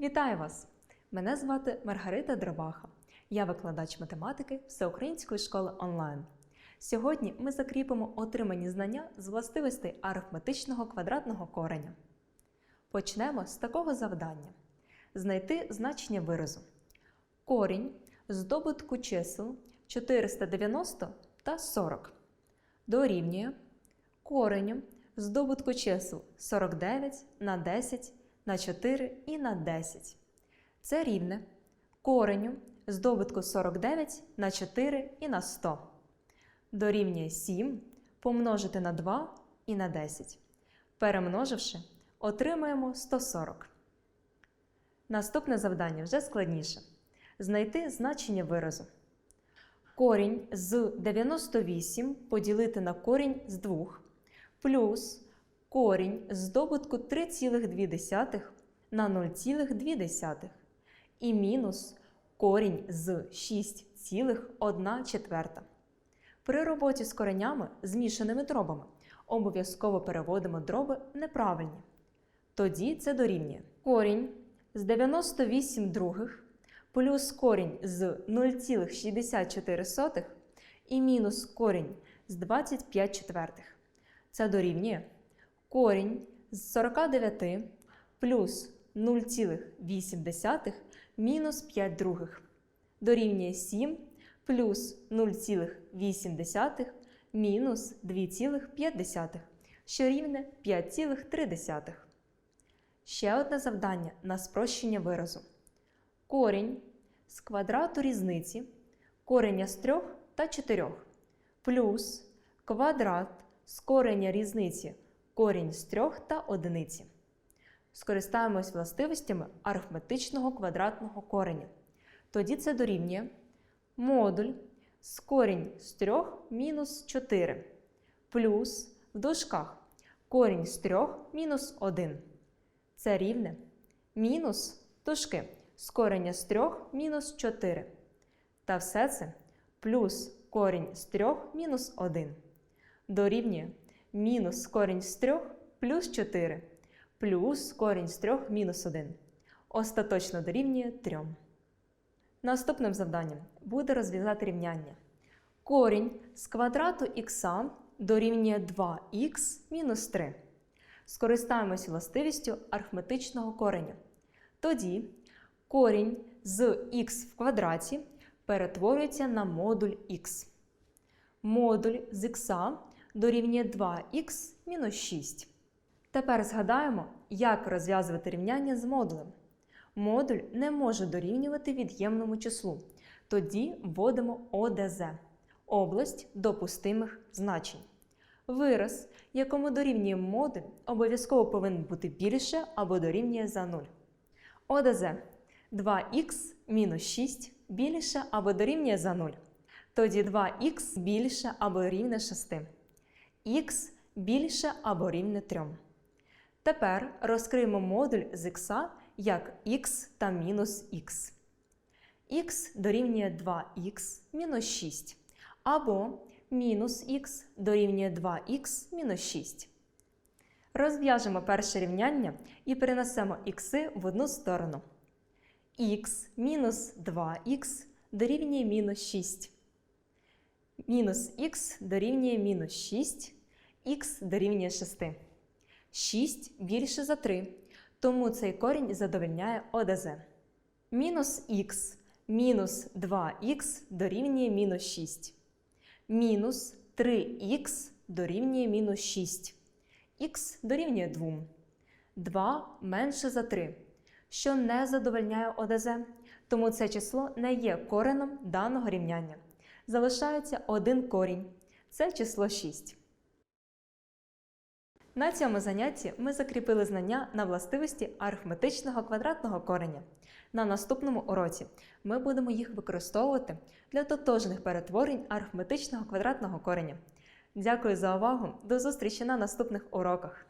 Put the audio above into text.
Вітаю вас! Мене звати Маргарита Дробаха. Я викладач математики Всеукраїнської школи онлайн. Сьогодні ми закріпимо отримані знання з властивостей арифметичного квадратного кореня. Почнемо з такого завдання: знайти значення виразу. Корінь з добутку чисел 490 та 40 дорівнює кореню з добутку чисел 49 на 10 на 4 і на 10. Це рівне кореню з добутку 49 на 4 і на 100. Дорівнює 7 помножити на 2 і на 10. Перемноживши, отримаємо 140. Наступне завдання вже складніше. Знайти значення виразу. Корінь з 98 поділити на корінь з 2 плюс корінь з добутку 3,2 на 0,2 і мінус корінь з 6,1 четверта. При роботі з коренями змішаними дробами обов'язково переводимо дроби неправильні. Тоді це дорівнює корінь з 98 других плюс корінь з 0,64 і мінус корінь з 25 четвертих. Це дорівнює корінь з 49 плюс 0,8 мінус 5 других. Дорівнює 7 плюс 0,8 мінус 2,5, що рівне 5,3. Ще одне завдання на спрощення виразу. Корінь з квадрату різниці кореня з 3 та 4 плюс квадрат з кореня різниці корінь з 3 та одиниці. Скористаємось властивостями арифметичного квадратного кореня. Тоді це дорівнює модуль з корінь з 3 мінус 4 плюс в дужках корінь з 3 мінус 1. Це рівне мінус дужки з кореня з 3 мінус 4. Та все це плюс корінь з 3 мінус 1. Дорівнює мінус корінь з 3 плюс 4 плюс корінь з 3 мінус 1. Остаточно дорівнює 3. Наступним завданням буде розв'язати рівняння. Корінь з квадрату х дорівнює 2х мінус 3. Скористаємось властивістю арифметичного кореня. Тоді корінь з х в квадраті перетворюється на модуль х. Модуль з х дорівнює 2х мінус 6. Тепер згадаємо, як розв'язувати рівняння з модулем. Модуль не може дорівнювати від'ємному числу. Тоді вводимо ОДЗ область допустимих значень. Вираз, якому дорівнює модуль, обов'язково повинен бути більше або дорівнює за 0. ОДЗ 2х мінус 6 більше або дорівнює за 0. Тоді 2х більше або рівне 6. Х більше або рівне 3. Тепер розкриємо модуль з х як х та мінус х. х дорівнює 2х мінус 6. Або мінус х дорівнює 2х мінус 6. Розв'яжемо перше рівняння і перенесемо х в одну сторону. х мінус 2х дорівнює мінус 6. Мінус х дорівнює мінус 6, х дорівнює 6. 6 більше за 3, тому цей корінь задовольняє ОДЗ. Мінус х мінус 2х дорівнює мінус 6. Мінус 3х дорівнює мінус 6. х дорівнює 2. 2 менше за 3, що не задовольняє ОДЗ, тому це число не є кореном даного рівняння. Залишається один корінь. Це число 6. На цьому занятті ми закріпили знання на властивості арифметичного квадратного кореня. На наступному уроці ми будемо їх використовувати для тотожних перетворень арифметичного квадратного кореня. Дякую за увагу! До зустрічі на наступних уроках!